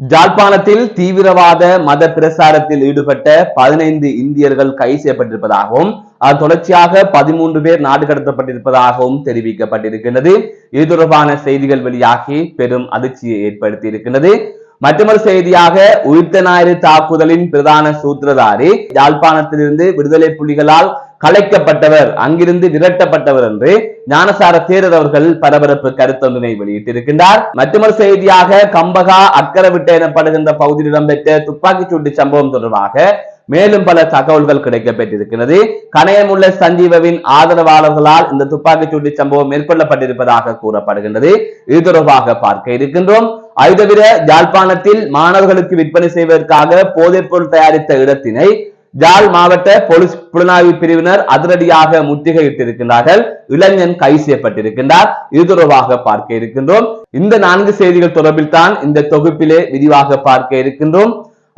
ஜாழ்ப்பாணத்தில் தீவிரவாத மத பிரசாரத்தில் ஈடுபட்ட பதினைந்து இந்தியர்கள் கைது செய்யப்பட்டிருப்பதாகவும் அது தொடர்ச்சியாக பதிமூன்று பேர் நாடு கடத்தப்பட்டிருப்பதாகவும் தெரிவிக்கப்பட்டிருக்கின்றது. இது தொடர்பான செய்திகள் வெளியாகி பெரும் அதிர்ச்சியை ஏற்படுத்தி இருக்கின்றது மற்றொரு செய்தியாக உயிர்த்த ஞாயிறு தாக்குதலின் பிரதான சூத்திரதாரி யாழ்ப்பாணத்திலிருந்து விடுதலை புலிகளால் கலைக்கப்பட்டவர் அங்கிருந்து விரட்டப்பட்டவர் என்று ஞானசார தேரர் அவர்கள் பரபரப்பு கருத்தொன்றினை வெளியிட்டிருக்கின்றார். மற்றொரு செய்தியாக கம்பகா அக்கரவிட்ட எனப்படுகின்ற பகுதியில் இடம்பெற்ற துப்பாக்கிச் சூட்டு சம்பவம் தொடர்பாக மேலும் பல தகவல்கள் கிடைக்கப்பட்டிருக்கிறது கணையமுள்ள சஞ்சீவவின் ஆதரவாளர்களால் இந்த துப்பாக்கிச் சூட்டு சம்பவம் மேற்கொள்ளப்பட்டிருப்பதாக கூறப்படுகின்றது. இது தொடர்பாக பார்க்க இருக்கின்றோம். அது தவிர யாழ்ப்பாணத்தில் மாணவர்களுக்கு விற்பனை செய்வதற்காக போதைப்பொருள் தயாரித்த இடத்தினை ஜாழ் மாவட்ட போலீஸ் புலனாய்வு பிரிவினர் அதிரடியாக முற்றுகையிட்டிருக்கின்றார்கள். இளைஞன் கைது செய்யப்பட்டிருக்கின்றார். இது தொடர்பாக பார்க்க இருக்கின்றோம். இந்த நான்கு செய்திகள் தொடர்பில் தான் இந்த தொகுப்பிலே விரிவாக பார்க்க இருக்கின்றோம்.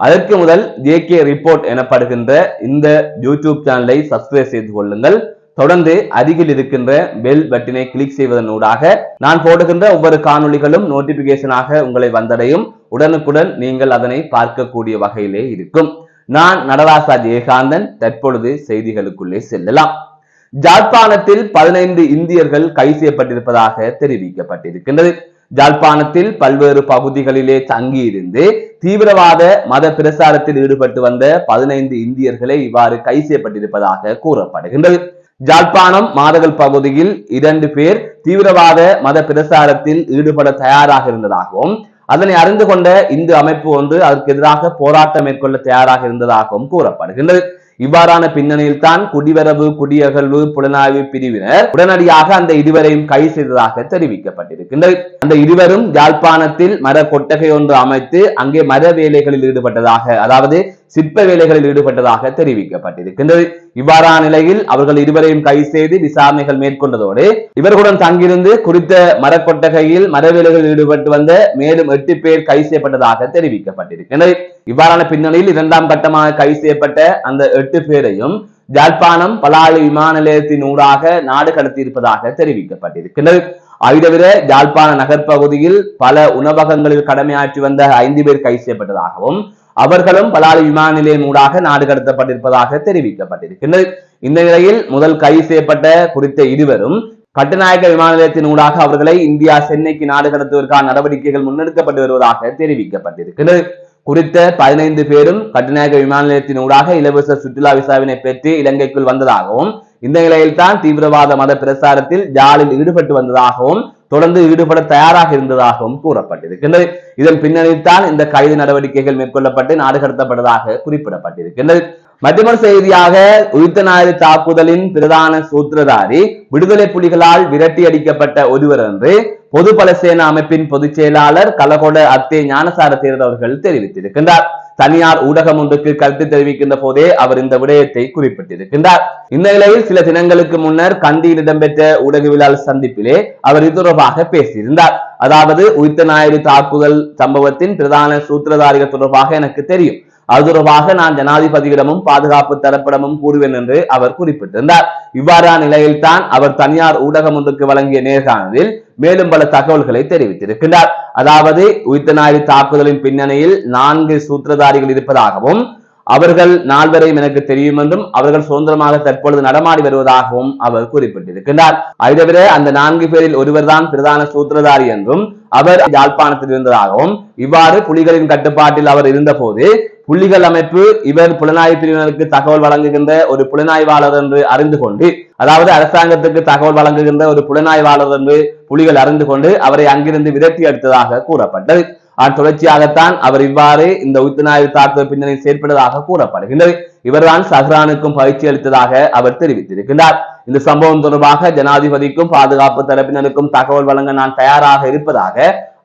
அதற்கு முதல் ஜேகே ரிப்போர்ட் எனப்படுகின்ற இந்த யூடியூப் சேனலை சப்ஸ்கிரைப் செய்து கொள்ளுங்கள். தொடர்ந்து அருகில் இருக்கின்ற பெல் பட்டினை கிளிக் செய்வதன் ஊடாக நான் போடுகின்ற ஒவ்வொரு காணொளிகளும் நோட்டிபிகேஷனாக உங்களை வந்தடையும். உடனுக்குடன் நீங்கள் அதனை பார்க்கக்கூடிய வகையிலே இருக்கும். நான் நடராசா ஜெயகாந்தன் தற்பொழுது செய்திகளுக்குள்ளே செல்லலாம். ஜாழ்ப்பாணத்தில் பதினைந்து இந்தியர்கள் கைது செய்யப்பட்டிருப்பதாக தெரிவிக்கப்பட்டிருக்கின்றது. ஜாழ்ப்பாணத்தில் பல்வேறு பகுதிகளிலே தங்கியிருந்து தீவிரவாத மத பிரசாரத்தில் ஈடுபட்டு வந்த பதினைந்து இந்தியர்களை இவ்வாறு கைது செய்யப்பட்டிருப்பதாக கூறப்படுகின்றது. ஜாழ்ப்பாணம் மாதகள் பகுதியில் இரண்டு பேர் தீவிரவாத மத பிரசாரத்தில் ஈடுபட தயாராக இருந்ததாகவும் அதனை அறிந்து கொண்ட இந்து அமைப்பு ஒன்று அதற்கு எதிராக போராட்டம் மேற்கொள்ள தயாராக இருந்ததாகவும் கூறப்படுகின்றது. இவ்வாறான பின்னணியில் தான் குடிவரவு குடியகழ்வு புலனாய்வு பிரிவினர் உடனடியாக அந்த இருவரையும் கைது செய்ததாக தெரிவிக்கப்பட்டிருக்கின்றது. அந்த இருவரும் யாழ்ப்பாணத்தில் மர கொட்டகை ஒன்று அமைத்து அங்கே மர வேலைகளில் ஈடுபட்டதாக அதாவது சிற்ப வேலைகளில் ஈடுபட்டதாக தெரிவிக்கப்பட்டிருக்கின்றது. இவ்வாறான நிலையில் அவர்கள் இருவரையும் கைது செய்து விசாரணைகள் மேற்கொண்டதோடு இவர்களுடன் தங்கியிருந்து குறித்த மரக்கொட்டகையில் மரவேலைகளில் ஈடுபட்டு வந்த மேலும் எட்டு பேர் கைது செய்யப்பட்டதாக தெரிவிக்கப்பட்டிருக்கின்றது. இவ்வாறான பின்னணியில் இரண்டாம் கட்டமாக கைது செய்யப்பட்ட அந்த எட்டு பேரையும் ஜாழ்ப்பாணம் பலாலி விமான நிலையத்தின் ஊடாக நாடு கடத்தியிருப்பதாக தெரிவிக்கப்பட்டிருக்கின்றது. அது தவிர ஜாழ்ப்பாண நகர்ப்பகுதியில் பல உணவகங்களில் கடமையாற்றி வந்த ஐந்து பேர் கைது செய்யப்பட்டதாகவும் அவர்களும் பலாலி விமான நிலையம் ஊடாக நாடு கடத்தப்பட்டிருப்பதாக தெரிவிக்கப்பட்டிருக்கின்றது. இந்த நிலையில் முதல் கைது செய்யப்பட்ட குறித்த இருவரும் கட்டுநாயக்க விமான நிலையத்தின் ஊடாக அவர்களை இந்தியா சென்னைக்கு நாடு கடத்துவதற்கான நடவடிக்கைகள் முன்னெடுக்கப்பட்டு வருவதாக தெரிவிக்கப்பட்டிருக்கிறது குறித்த பதினைந்து பேரும் கட்டுநாயக்க விமான நிலையத்தின் ஊடாக இலவச சுற்றுலா விசாவினை பெற்று இலங்கைக்குள் வந்ததாகவும் இந்த நிலையில் தான் தீவிரவாத மத பிரசாரத்தில் ஜாலில் ஈடுபட்டு வந்ததாகவும் தொடர்ந்து ஈடுபட தயாராக இருந்ததாகவும் கூறப்பட்டிருக்கின்றது. இதன் பின்னணித்தான் இந்த கைது நடவடிக்கைகள் மேற்கொள்ளப்பட்டு நாடு கடத்தப்பட்டதாக குறிப்பிடப்பட்டிருக்கின்றது. மற்றொரு செய்தியாக உயிர்த்த ஞாயிறு தாக்குதலின் பிரதான சூத்திரதாரி விடுதலை புலிகளால் விரட்டி அடிக்கப்பட்ட ஒருவர் என்று பொது பலசேனா அமைப்பின் பொதுச் செயலாளர் கலகொட அத்தே ஞானசார தேர்தவர்கள் தெரிவித்திருக்கின்றார். தனியார் ஊடகம் ஒன்றுக்கு கருத்து தெரிவிக்கின்ற போதே அவர் இந்த விடயத்தை குறிப்பிட்டிருக்கின்றார் இந்த நிலையில் சில தினங்களுக்கு முன்னர் கண்டியில் இடம்பெற்ற ஊடகவியலாளர் சந்திப்பிலே அவர் இது தொடர்பாக பேசியிருந்தார். அதாவது உயிர்த்த ஞாயிறு தாக்குதல் சம்பவத்தின் பிரதான சூத்திரதாரிகள் தொடர்பாக எனக்கு தெரியும். அது தொடர்பாக நான் ஜனாதிபதியிடமும் பாதுகாப்பு தரப்பிடமும் கூறுவேன் என்று அவர் குறிப்பிட்டிருந்தார். இவ்வாறான நிலையில்தான் அவர் தனியார் ஊடகம் ஒன்றுக்கு வழங்கிய நேர்காணலில் மேலும் பல தகவல்களை தெரிவித்திருக்கின்றார். அதாவது உயிர்த்த நாயுடு தாக்குதலின் பின்னணியில் நான்கு சூத்திரதாரிகள் இருப்பதாகவும் அவர்கள் நால்வரையும் எனக்கு தெரியும் என்றும் அவர்கள் சுதந்திரமாக தற்பொழுது நடமாடி வருவதாகவும் அவர் குறிப்பிட்டிருக்கிறார் அதை அந்த நான்கு பேரில் ஒருவர்தான் பிரதான சூத்திரதாரி என்றும் அவர் யாழ்ப்பாணத்தில் இருந்ததாகவும் இவ்வாறு புலிகளின் கட்டுப்பாட்டில் அவர் இருந்தபோது புள்ளிகள் அமைப்பு இவர் புலனாய்வு பிரிவினருக்கு தகவல் வழங்குகின்ற ஒரு புலனாய்வாளர் என்று அறிந்து கொண்டு அதாவது அரசாங்கத்துக்கு தகவல் வழங்குகின்ற ஒரு புலனாய்வாளர் என்று புலிகள் அறிந்து கொண்டு அவரை அங்கிருந்து விரட்டி அடித்ததாக கூறப்பட்டது. தொடர்ச்சியாகத்தான் அவர் இவ்வாறு இந்த உயிர்த்தநாயக தாக்குதல் பின்னணி செயற்பட்டதாக கூறப்படுகின்றது. இவர்தான் சஹ்ரானுக்கும் பயிற்சி அளித்ததாக அவர் தெரிவித்திருக்கின்றார். இந்த சம்பவம் தொடர்பாக ஜனாதிபதிக்கும் பாதுகாப்பு தரப்பினருக்கும் தகவல் வழங்க நான் தயாராக இருப்பதாக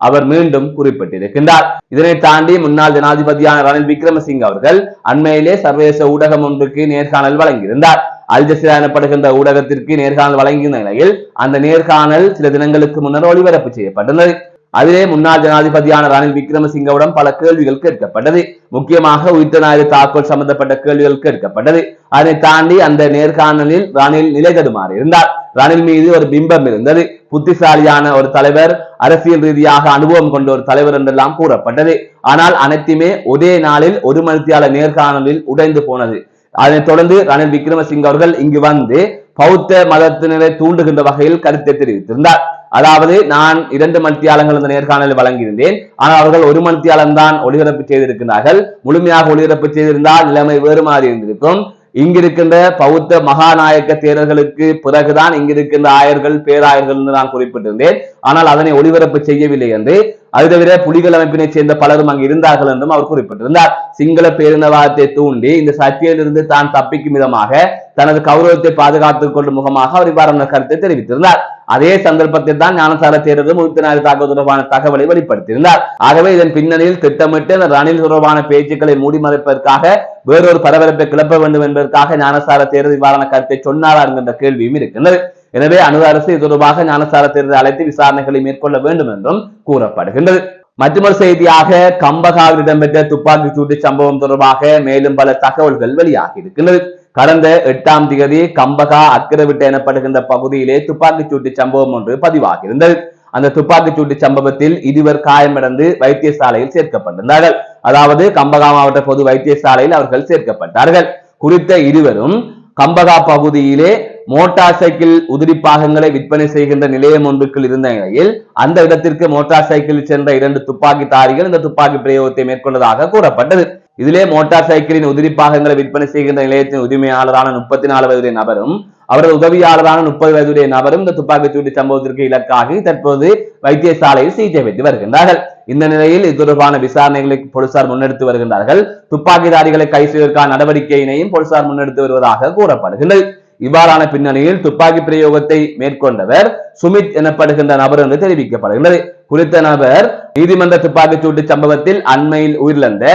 அவர் மீண்டும் குறிப்பிட்டிருக்கின்றார். இதனை தாண்டி முன்னாள் ஜனாதிபதியான ரணில் விக்ரமசிங்க அவர்கள் அண்மையிலே சர்வதேச ஊடகம் ஒன்றுக்கு நேர்காணல் வழங்கியிருந்தார். அல் ஜசீரா எனப்படுகின்ற ஊடகத்திற்கு நேர்காணல் வழங்கிய நிலையில் அந்த நேர்காணல் சில தினங்களுக்கு முன்னர் ஒளிபரப்பு செய்யப்பட்டது. அதிலே முன்னாள் ஜனாதிபதியான ரணில் விக்ரமசிங்கவிடம் பல கேள்விகள் கேட்கப்பட்டது. முக்கியமாக உயிர்த்த தாக்கல் சம்பந்தப்பட்ட கேள்விகள் கேட்கப்பட்டது. அதனை தாண்டி அந்த நேர்காணலில் ரணில் நிலை தடுமாறி இருந்தார். ரணில் மீது ஒரு பிம்பம் இருந்தது. புத்திசாலியான ஒரு தலைவர் அரசியல் ரீதியாக அனுபவம் கொண்ட ஒரு தலைவர் என்றெல்லாம் கூறப்பட்டது. ஆனால் அனைத்துமே ஒரே நாளில் ஒரு மணித்தியால நேர்காணலில் உடைந்து போனது. அதனைத் தொடர்ந்து ரணில் விக்ரமசிங்க அவர்கள் இங்கு வந்து பௌத்த மதத்தினரை தூண்டுகின்ற வகையில் கருத்தை தெரிவித்திருந்தார். அதாவது நான் இரண்டு மத்தியாளங்கள் இந்த நேர்காணலில் வழங்கியிருந்தேன். ஆனால் அவர்கள் ஒரு மணித்தியாலம் தான் ஒளிபரப்பு செய்திருக்கிறார்கள். முழுமையாக ஒளிபரப்பு செய்திருந்தால் நிலைமை வேறு மாதிரி இருந்திருக்கும். இங்கிருக்கின்ற பௌத்த மகாநாயக்க தேரர்களுக்கு பிறகுதான் இங்கிருக்கின்ற ஆயர்கள் பேராயர்கள் என்று நான் குறிப்பிட்டிருந்தேன். ஆனால் அதனை ஒளிபரப்பு செய்யவில்லை என்று அது தவிர புலிகள் அமைப்பினை சேர்ந்த பலரும் அங்கு இருந்தார்கள் என்றும் அவர் குறிப்பிட்டிருந்தார். சிங்கள பேரினவாதத்தை தூண்டி இந்த சக்தியிலிருந்து தான் தப்பிக்கும் விதமாக தனது கௌரவத்தை பாதுகாத்துக் கொள்ளும் முகமாக அவர் இவ்வாறான கருத்தை தெரிவித்திருந்தார். அதே சந்தர்ப்பத்தில் தான் ஞானசார தேர்தலும் உறுப்பினர் தாக்குதல் தொடர்பான தகவலை வெளிப்படுத்தியிருந்தார். ஆகவே இதன் பின்னணியில் திட்டமிட்டு அந்த ரணில் தொடர்பான பேச்சுக்களை மூடிமறைப்பதற்காக வேறொரு பரபரப்பை கிளப்ப வேண்டும் என்பதற்காக ஞானசார தேர்தல் இவ்வாறான கருத்தை சொன்னாரா என்கின்ற கேள்வியும் இருக்கின்றது. எனவே அணு அரசு இது தொடர்பாக ஞானசார அழைத்து விசாரணைகளை மேற்கொள்ள வேண்டும் என்றும் கூறப்படுகின்றது. மற்றொரு செய்தியாக கம்பகாவில் இடம்பெற்ற துப்பாக்கி சூட்டு சம்பவம் தொடர்பாக மேலும் பல தகவல்கள் வெளியாகி இருக்கின்றது. கடந்த எட்டாம் தேதி கம்பகா அக்கரவிட்டு எனப்படுகின்ற பகுதியிலே துப்பாக்கிச் சூட்டு சம்பவம் ஒன்று பதிவாகியிருந்தது. அந்த துப்பாக்கிச் சூட்டு சம்பவத்தில் இருவர் காயமடைந்து வைத்தியசாலையில் சேர்க்கப்பட்டிருந்தார்கள். அதாவது கம்பகா மாவட்ட பொது வைத்தியசாலையில் அவர்கள் சேர்க்கப்பட்டார்கள். குறித்த இருவரும் கம்பகா பகுதியிலே மோட்டார் சைக்கிள் உதிரி பாகங்களை விற்பனை செய்கின்ற நிலையம் ஒன்றுக்குள் இருந்த நிலையில் அந்த இடத்திற்கு மோட்டார் சைக்கிளில் சென்ற இரண்டு துப்பாக்கிதாரிகள் இந்த துப்பாக்கி பிரயோகத்தை மேற்கொண்டதாக கூறப்பட்டது. இதிலே மோட்டார் சைக்கிளின் உதிரி பாகங்களை விற்பனை செய்கின்ற நிலையத்தின் உரிமையாளரான முப்பத்தி நாலு வயதுடைய நபரும் அவரது உதவியாளரான முப்பது வயதுடைய நபரும் இந்த துப்பாக்கிச்சூட்டு சம்பவத்திற்கு இலக்காகி தற்போது வைத்தியசாலையில் சிகிச்சை பெற்று வருகின்றார்கள். இந்த நிலையில் இது தொடர்பான விசாரணைகளை போலீசார் முன்னெடுத்து வருகின்றார்கள். துப்பாக்கிதாரிகளை கைது செய்வதற்கான நடவடிக்கையினையும் போலீசார் முன்னெடுத்து வருவதாக கூறப்படுகின்றது. இவ்வாறான பின்னணியில் துப்பாக்கி பிரயோகத்தை மேற்கொண்டவர் சுமித் எனப்படுகின்ற நபர் என்று தெரிவிக்கப்படுகின்றது. குறித்த நபர் நீதிமன்ற துப்பாக்கிச்சூட்டு சம்பவத்தில் அண்மையில் உயிரிழந்த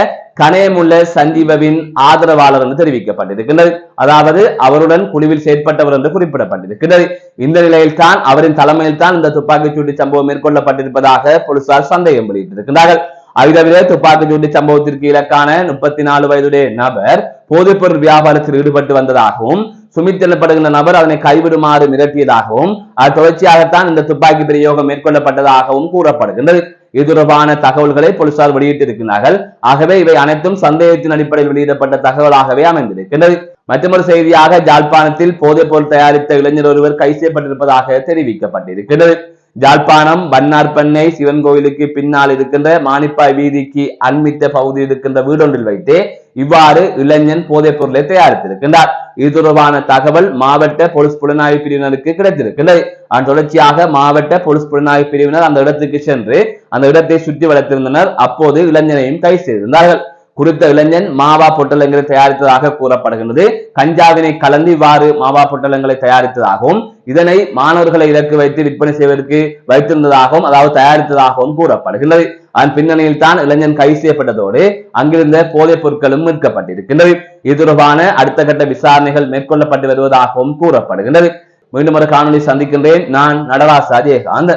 கனேமுள்ள சஞ்சீவவின் ஆதரவாளர் என்று தெரிவிக்கப்பட்டிருக்கின்றது. அதாவது அவருடன் குழுவில் செயற்பட்டவர் என்று குறிப்பிடப்பட்டிருக்கிறது இந்த நிலையில் தான் அவரின் தலைமையில் தான் இந்த துப்பாக்கிச் சூட்டு சம்பவம் மேற்கொள்ளப்பட்டிருப்பதாக போலீசார் சந்தேகம் வெளியிட்டிருக்கிறார்கள் அதுதவிர தவிர சூட்டு சம்பவத்திற்கு இலக்கான முப்பத்தி நாலு வயதுடைய நபர் போதைப்பொருள் வியாபாரத்தில் ஈடுபட்டு வந்ததாகவும் சுமித் எனப்படுகின்ற நபர் அதனை கைவிடுமாறு மிரட்டியதாகவும் அது தொடர்ச்சியாகத்தான் இந்த துப்பாக்கி பிரயோகம் மேற்கொள்ளப்பட்டதாகவும் கூறப்படுகின்றது. இது தொடர்பான தகவல்களை போலீசார் வெளியிட்டிருக்கிறார்கள். ஆகவே இவை அனைத்தும் சந்தேகத்தின் அடிப்படையில் வெளியிடப்பட்ட தகவலாகவே அமைந்திருக்கின்றது. மற்றொரு செய்தியாக ஜாழ்ப்பாணத்தில் போதைப் பொருள் தயாரித்த இளைஞர் ஒருவர் கைது செய்யப்பட்டிருப்பதாக தெரிவிக்கப்பட்டிருக்கிறது ஜாழ்ப்பாணம் வண்ணார்பண்ணை சிவன் கோயிலுக்கு பின்னால் இருக்கின்ற மானிப்பாய் வீதிக்கு அண்மித்த பகுதியில் இருக்கின்ற வீடொன்றில் வைத்து இவ்வாறு இளைஞன் போதைப் பொருளை தயாரித்திருக்கின்றார். இது தொடர்பான தகவல் மாவட்ட போலீஸ் புலனாய்வு பிரிவினருக்கு கிடைத்திருக்கின்றது அதன் தொடர்ச்சியாக மாவட்ட போலீஸ் புலனாய்வு பிரிவினர் அந்த இடத்துக்கு சென்று அந்த இடத்தை சுற்றி வளர்த்திருந்தனர். அப்போது இளைஞனையும் கைது செய்திருந்தார்கள். குறித்த இளைஞன் மாவா பொட்டலங்களை தயாரித்ததாக கூறப்படுகின்றது. கஞ்சாவினை கலந்து இவ்வாறு மாவா பொட்டலங்களை தயாரித்ததாகவும் இதனை மாணவர்களை இலக்கு வைத்து விற்பனை செய்வதற்கு வைத்திருந்ததாகவும் அதாவது தயாரித்ததாகவும் கூறப்படுகின்றது. அதன் பின்னணியில் தான் இளைஞன் கைது செய்யப்பட்டதோடு அங்கிருந்த போதைப் பொருட்களும் மீட்கப்பட்டிருக்கின்றது. இது தொடர்பான அடுத்த கட்ட விசாரணைகள் மேற்கொள்ளப்பட்டு வருவதாகவும் கூறப்படுகின்றது. மீண்டும் ஒரு காணொலி சந்திக்கின்றேன். நான் நடராசா ஜெயகாந்த்